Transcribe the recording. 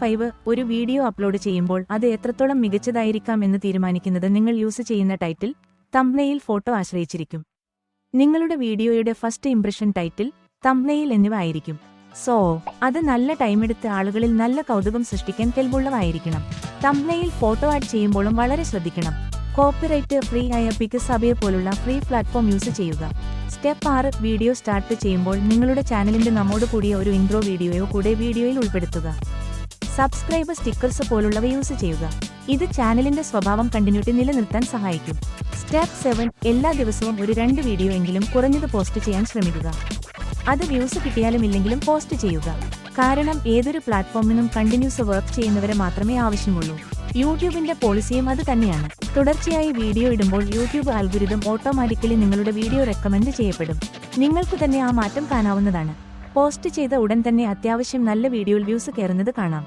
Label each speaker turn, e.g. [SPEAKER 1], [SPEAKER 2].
[SPEAKER 1] Five ഒരു video upload ചെയ്യുമ്പോൾ അത് എത്രത്തോളം മികച്ചതായിരിക്കാം എന്ന് തീരുമാനിക്കുന്നത് നിങ്ങൾ യൂസ് ചെയ്യുന്ന ടൈറ്റിൽ തംബ്നെയിൽ ഫോട്ടോ ആശ്രയിച്ചിരിക്കും. നിങ്ങളുടെ വീഡിയോയുടെ ഫസ്റ്റ് ഇംപ്രഷൻ ടൈറ്റിൽ തംബ്നെയിൽ എന്നിവ ആയിരിക്കും. സോ അത് നല്ല ടൈമെടുത്ത് ആളുകളിൽ നല്ല കൗതുകം സൃഷ്ടിക്കാൻ കെൽവുള്ളവായിരിക്കണം തംബ്നെയിൽ ഫോട്ടോ ആഡ് ചെയ്യുമ്പോഴും വളരെ ശ്രദ്ധിക്കണം. കോപ്പിറൈറ്റ് ഫ്രീ ആയ പിക്കസബയെ പോലുള്ള ഫ്രീ പ്ലാറ്റ്ഫോം യൂസ് ചെയ്യുക. സ്റ്റെപ്പ് ആറ് വീഡിയോ സ്റ്റാർട്ട് ചെയ്യുമ്പോൾ നിങ്ങളുടെ ചാനലിന്റെ നമ്മോട് കൂടിയ ഒരു ഇൻട്രോ വീഡിയോയോ കൂടെ വീഡിയോയിൽ ഉൾപ്പെടുത്തുക. സബ്സ്ക്രൈബ് സ്റ്റിക്കേഴ്സ് പോലുള്ളവ യൂസ് ചെയ്യുക. ഇത് ചാനലിന്റെ സ്വഭാവം കണ്ടിന്യൂറ്റി നിലനിർത്താൻ സഹായിക്കും. സ്റ്റെപ്പ് സെവൻ എല്ലാ ദിവസവും ഒരു രണ്ട് വീഡിയോ എങ്കിലും കുറഞ്ഞത് പോസ്റ്റ് ചെയ്യാൻ ശ്രമിക്കുക. അത് വ്യൂസ് കിട്ടിയാലും ഇല്ലെങ്കിലും പോസ്റ്റ് ചെയ്യുക. കാരണം ഏതൊരു പ്ലാറ്റ്ഫോമിനും കണ്ടിന്യൂസ് വർക്ക് ചെയ്യുന്നവരെ മാത്രമേ ആവശ്യമുള്ളൂ. യൂട്യൂബിന്റെ പോളിസിയും അത് തന്നെയാണ്. തുടർച്ചയായി വീഡിയോ ഇടുമ്പോൾ യൂട്യൂബ് അൽഗുരിതം ഓട്ടോമാറ്റിക്കലി നിങ്ങളുടെ വീഡിയോ റെക്കമെൻഡ് ചെയ്യപ്പെടും. നിങ്ങൾക്ക് തന്നെ ആ മാറ്റം കാണാവുന്നതാണ്. പോസ്റ്റ് ചെയ്ത ഉടൻ തന്നെ അത്യാവശ്യം നല്ല വീഡിയോയിൽ വ്യൂസ് കയറുന്നത് കാണാം.